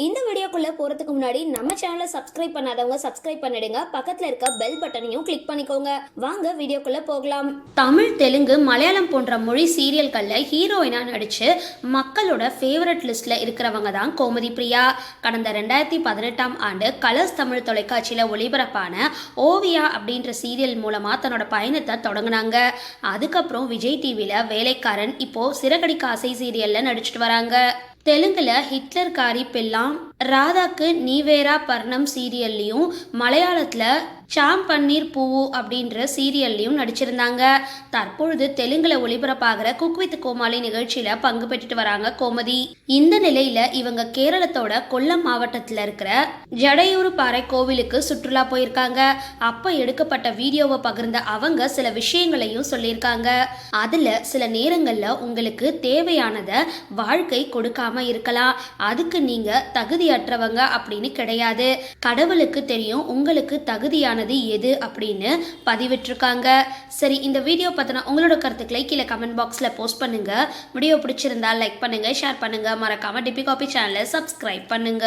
இந்த வீடியோக்குள்ள போறதுக்கு முன்னாடி நம்ம சேனலை சப்ஸ்கிரைப் பண்ணாதவங்க சப்ஸ்கிரைப் பண்ணிடுங்க. பக்கத்துல இருக்க பெல் பட்டனையும் கிளிக் பண்ணிக்கோங்க. வாங்க வீடியோக்குள்ள போகலாம். தமிழ் தெலுங்கு மலையாளம் போன்ற மொழி சீரியல்கள்ல ஹீரோயினா நடிச்சு மக்களோட ஃபேவரட் லிஸ்ட்ல இருக்கிறவங்க தான் கோமதி பிரியா. கடந்த ரெண்டாயிரத்தி பதினெட்டாம் ஆண்டு கலர்ஸ் தமிழ் தொலைக்காட்சியில ஒளிபரப்பான ஓவியா அப்படின்ற சீரியல் மூலமா தன்னோட பயணத்தை தொடங்கினாங்க. அதுக்கப்புறம் விஜய் டிவியில் வேலைக்காரன் இப்போ சிறகடிக்க ஆசை சீரியல்ல நடிச்சிட்டு வராங்க. தெலுங்கில் ஹிட்லர் காரி பெல்லாம் ராதாக்கு நீவேரா பர்ணம் சீரியல்லையும் மலையாளத்தில் ஷாம் பன்னீர் பூவு அப்படின்ற சீரியல்லையும் நடிச்சிருந்தாங்க. தற்பொழுது தெலுங்குல ஒளிபரப்பாகிற குக் வித் கோமாளி நிகழ்ச்சியில பங்கு பெற்றுட்டு வராங்க கோமதி. இந்த நிலையில இவங்க கேரளத்தோட கொல்லம் மாவட்டத்தில் இருக்கிற ஜடையூர் பாறை கோவிலுக்கு சுற்றுலா போயிருக்காங்க. அப்ப எடுக்கப்பட்ட வீடியோவை பகிர்ந்த அவங்க சில விஷயங்களையும் சொல்லியிருக்காங்க. அதுல சில நேரங்கள்ல உங்களுக்கு தேவையானதை வாழ்க்கை கொடுக்காம இருக்கலாம். அதுக்கு நீங்க தகுதியற்றவங்க அப்படின்னு கிடையாது. கடவுளுக்கு தெரியும் உங்களுக்கு தகுதியான தகுதியானது எது அப்படின்னு பதிவிட்டிருக்காங்க. சரி இந்த வீடியோ பத்தின உங்களோட கருத்துக்களை கீழே கமெண்ட் பாக்ஸ்ல போஸ்ட் பண்ணுங்க. வீடியோ பிடிச்சிருந்தா லைக் பண்ணுங்க ஷேர் பண்ணுங்க. மறக்காம டிபி காபி சேனலை சப்ஸ்கிரைப் பண்ணுங்க.